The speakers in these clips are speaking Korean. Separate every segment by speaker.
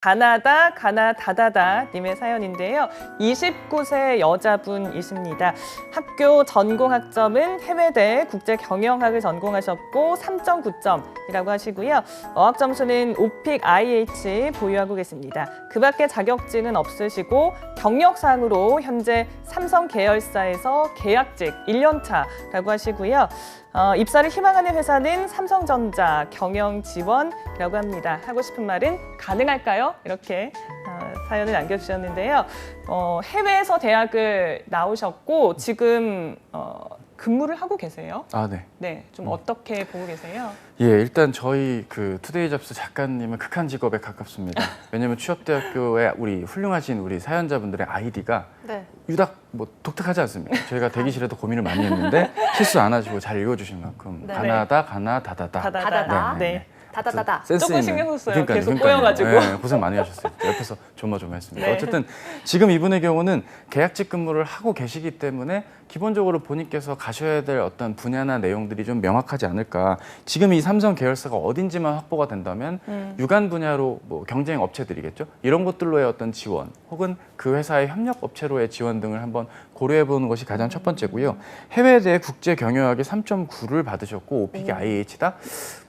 Speaker 1: 가나다 가나다다다 님의 사연인데요. 29세 여자분이십니다. 학교 전공 학점은 해외대 국제 경영학을 전공하셨고 3.9점이라고 하시고요. 어학 점수는 오픽 IH 보유하고 계십니다. 그 밖에 자격증은 없으시고 경력상으로 현재 삼성 계열사에서 계약직 1년 차라고 하시고요. 어, 입사를 희망하는 회사는 삼성전자 경영 지원이라고 합니다. 하고 싶은 말은 가능할까요? 이렇게 어, 사연을 남겨주셨는데요. 어, 해외에서 대학을 나오셨고 지금 어, 근무를 하고 계세요.
Speaker 2: 아, 네.
Speaker 1: 네, 좀 어떻게 보고 계세요?
Speaker 2: 예, 일단 저희 그 투데이 잡스 작가님은 극한 직업에 가깝습니다. 왜냐면 취업대학교에 우리 훌륭하신 우리 사연자분들의 아이디가
Speaker 3: 네.
Speaker 2: 유닥 뭐 독특하지 않습니까? 저희가 대기실에도 고민을 많이 했는데 실수 안 하시고 잘 읽어주신 만큼
Speaker 3: 네.
Speaker 2: 가나다 가나 다다다.
Speaker 1: 다다다.
Speaker 3: 다다다.
Speaker 1: 네.
Speaker 3: 다다다다.
Speaker 2: 센스
Speaker 1: 조금
Speaker 2: 있는.
Speaker 1: 신경 썼어요. 계속. 꼬여가지고.
Speaker 2: 네, 고생 많이 하셨어요. 옆에서 조마조마했습니다.
Speaker 1: 네.
Speaker 2: 어쨌든 지금 이분의 경우는 계약직 근무를 하고 계시기 때문에 기본적으로 본인께서 가셔야 될 어떤 분야나 내용들이 좀 명확하지 않을까. 지금 이 삼성 계열사가 어딘지만 확보가 된다면
Speaker 1: 음.
Speaker 2: 유관 분야로 뭐 경쟁 업체들이겠죠. 이런 것들로의 어떤 지원 혹은 그 회사의 협력 업체로의 지원 등을 한번 고려해 보는 것이 가장 첫 번째고요. 해외대 국제 경영학에 3.9를 받으셨고 오픽이 IH다.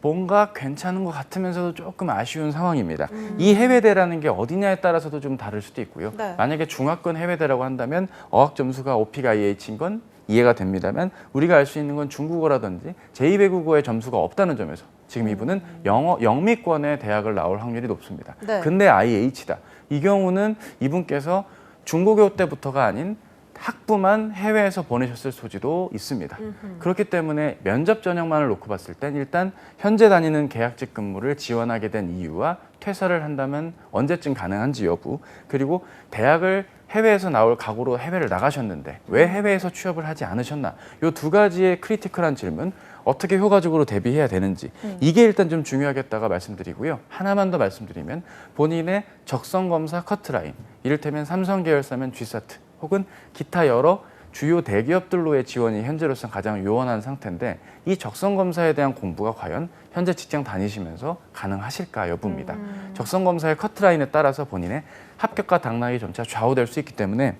Speaker 2: 뭔가 괜찮은 것 같으면서도 조금 아쉬운 상황입니다. 이 해외대라는 게 어디냐에 따라서도 좀 다를 수도 있고요.
Speaker 3: 네.
Speaker 2: 만약에 중화권 해외대라고 한다면 어학 점수가 오픽 IH인 건 이해가 됩니다만 우리가 알 수 있는 건 중국어라든지 제2외국어의 점수가 없다는 점에서 지금 이분은 영어 영미권의 대학을 나올 확률이 높습니다.
Speaker 3: 네.
Speaker 2: 근데 IH다. 이 경우는 이분께서 중고교 때부터가 아닌 학부만 해외에서 보내셨을 소지도 있습니다. 그렇기 때문에 면접 전형만을 놓고 봤을 땐 일단 현재 다니는 계약직 근무를 지원하게 된 이유와 퇴사를 한다면 언제쯤 가능한지 여부 그리고 대학을 해외에서 나올 각오로 해외를 나가셨는데 왜 해외에서 취업을 하지 않으셨나? 이두 가지의 크리티컬한 질문 어떻게 효과적으로 대비해야 되는지 이게 일단 좀 중요하겠다가 말씀드리고요. 하나만 더 말씀드리면 본인의 적성 검사 커트라인 이를테면 삼성 계열사면 G사트 혹은 기타 여러 주요 대기업들로의 지원이 현재로서 가장 요원한 상태인데 이 적성 검사에 대한 공부가 과연 현재 직장 다니시면서 가능하실까 여부입니다. 적성 검사의 커트라인에 따라서 본인의 합격과 당락이 점차 좌우될 수 있기 때문에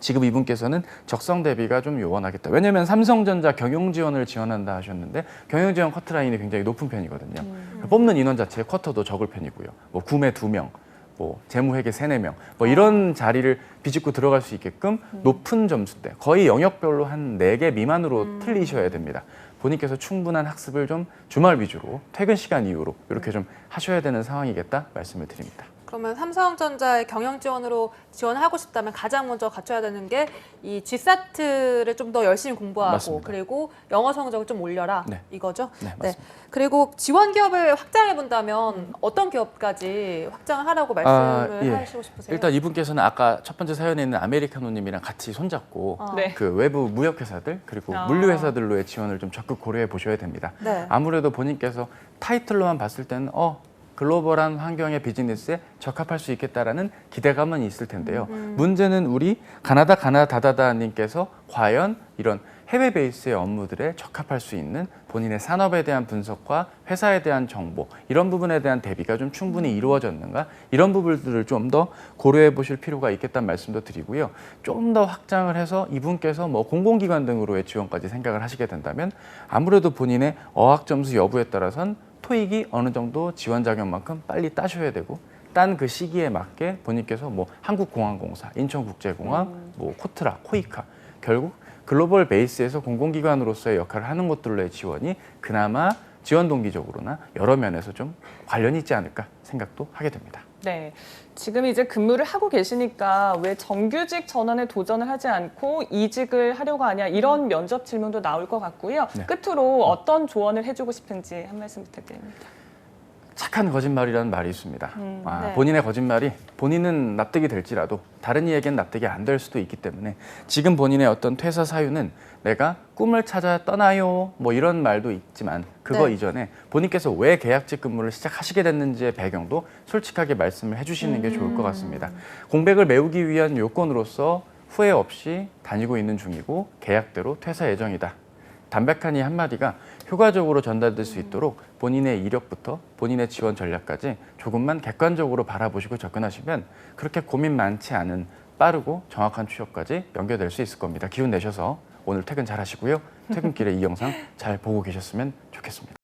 Speaker 2: 지금 이분께서는 적성 대비가 좀 요원하겠다. 왜냐하면 삼성전자 경영 지원을 지원한다 하셨는데 경영 지원 커트라인이 굉장히 높은 편이거든요. 뽑는 인원 자체의 쿼터도 적을 편이고요. 뭐 구매 두 명, 뭐 재무회계 세네 명, 뭐 이런 자리를 비집고 들어갈 수 있게끔 높은 점수대 거의 영역별로 한 네 개 미만으로 틀리셔야 됩니다. 본인께서 충분한 학습을 좀 주말 위주로 퇴근 시간 이후로 이렇게 좀 하셔야 되는 상황이겠다 말씀을 드립니다.
Speaker 3: 그러면 삼성전자의 경영 지원으로 지원하고 싶다면 가장 먼저 갖춰야 되는 게 이 G사트를 좀 더 열심히 공부하고
Speaker 2: 맞습니다.
Speaker 3: 그리고 영어 성적을 좀 올려라
Speaker 2: 네.
Speaker 3: 이거죠.
Speaker 2: 네, 맞습니다.
Speaker 3: 그리고 지원 기업을 확장해 본다면 어떤 기업까지 확장을 하라고 말씀을
Speaker 2: 아, 예.
Speaker 3: 하시고 싶으세요?
Speaker 2: 일단 이분께서는 아까 첫 번째 사연에 있는 아메리카노님이랑 같이 손잡고
Speaker 3: 어.
Speaker 1: 네.
Speaker 2: 그 외부 무역회사들 그리고
Speaker 1: 아.
Speaker 2: 물류회사들로의 지원을 좀 적극 고려해 보셔야 됩니다.
Speaker 3: 네.
Speaker 2: 아무래도 본인께서 타이틀로만 봤을 때는 어 글로벌한 환경의 비즈니스에 적합할 수 있겠다라는 기대감은 있을 텐데요. 문제는 우리 가나다 가나다다다님께서 과연 이런 해외 베이스의 업무들에 적합할 수 있는 본인의 산업에 대한 분석과 회사에 대한 정보 이런 부분에 대한 대비가 좀 충분히 이루어졌는가 이런 부분들을 좀 더 고려해 보실 필요가 있겠다는 말씀도 드리고요. 좀 더 확장을 해서 이분께서 뭐 공공기관 등으로의 지원까지 생각을 하시게 된다면 아무래도 본인의 어학 점수 여부에 따라선 토익이 어느 정도 지원 자격만큼 빨리 따셔야 되고 딴 그 시기에 맞게 본인께서 뭐 한국공항공사, 인천국제공항, 뭐 코트라, 코이카 결국 글로벌 베이스에서 공공기관으로서의 역할을 하는 것들로의 지원이 그나마 지원 동기적으로나 여러 면에서 좀 관련이 있지 않을까 생각도 하게 됩니다.
Speaker 1: 네. 지금 이제 근무를 하고 계시니까 왜 정규직 전환에 도전을 하지 않고 이직을 하려고 하냐 이런 면접 질문도 나올 것 같고요.
Speaker 2: 네.
Speaker 1: 끝으로 어떤 조언을 해주고 싶은지 한 말씀 부탁드립니다.
Speaker 2: 착한 거짓말이라는 말이 있습니다.
Speaker 1: 음,
Speaker 2: 아,
Speaker 3: 네.
Speaker 2: 본인의 거짓말이 본인은 납득이 될지라도 다른 이에겐 납득이 안 될 수도 있기 때문에 지금 본인의 어떤 퇴사 사유는 내가 꿈을 찾아 떠나요 뭐 이런 말도 있지만 그거
Speaker 3: 네.
Speaker 2: 이전에 본인께서 왜 계약직 근무를 시작하시게 됐는지의 배경도 솔직하게 말씀을 해주시는 게 좋을 것 같습니다. 공백을 메우기 위한 요건으로서 후회 없이 다니고 있는 중이고 계약대로 퇴사 예정이다. 담백한 이 한마디가 효과적으로 전달될 수 있도록 본인의 이력부터 본인의 지원 전략까지 조금만 객관적으로 바라보시고 접근하시면 그렇게 고민 많지 않은 빠르고 정확한 취업까지 연결될 수 있을 겁니다. 기운 내셔서 오늘 퇴근 잘 하시고요. 퇴근길에 이 영상 잘 보고 계셨으면 좋겠습니다.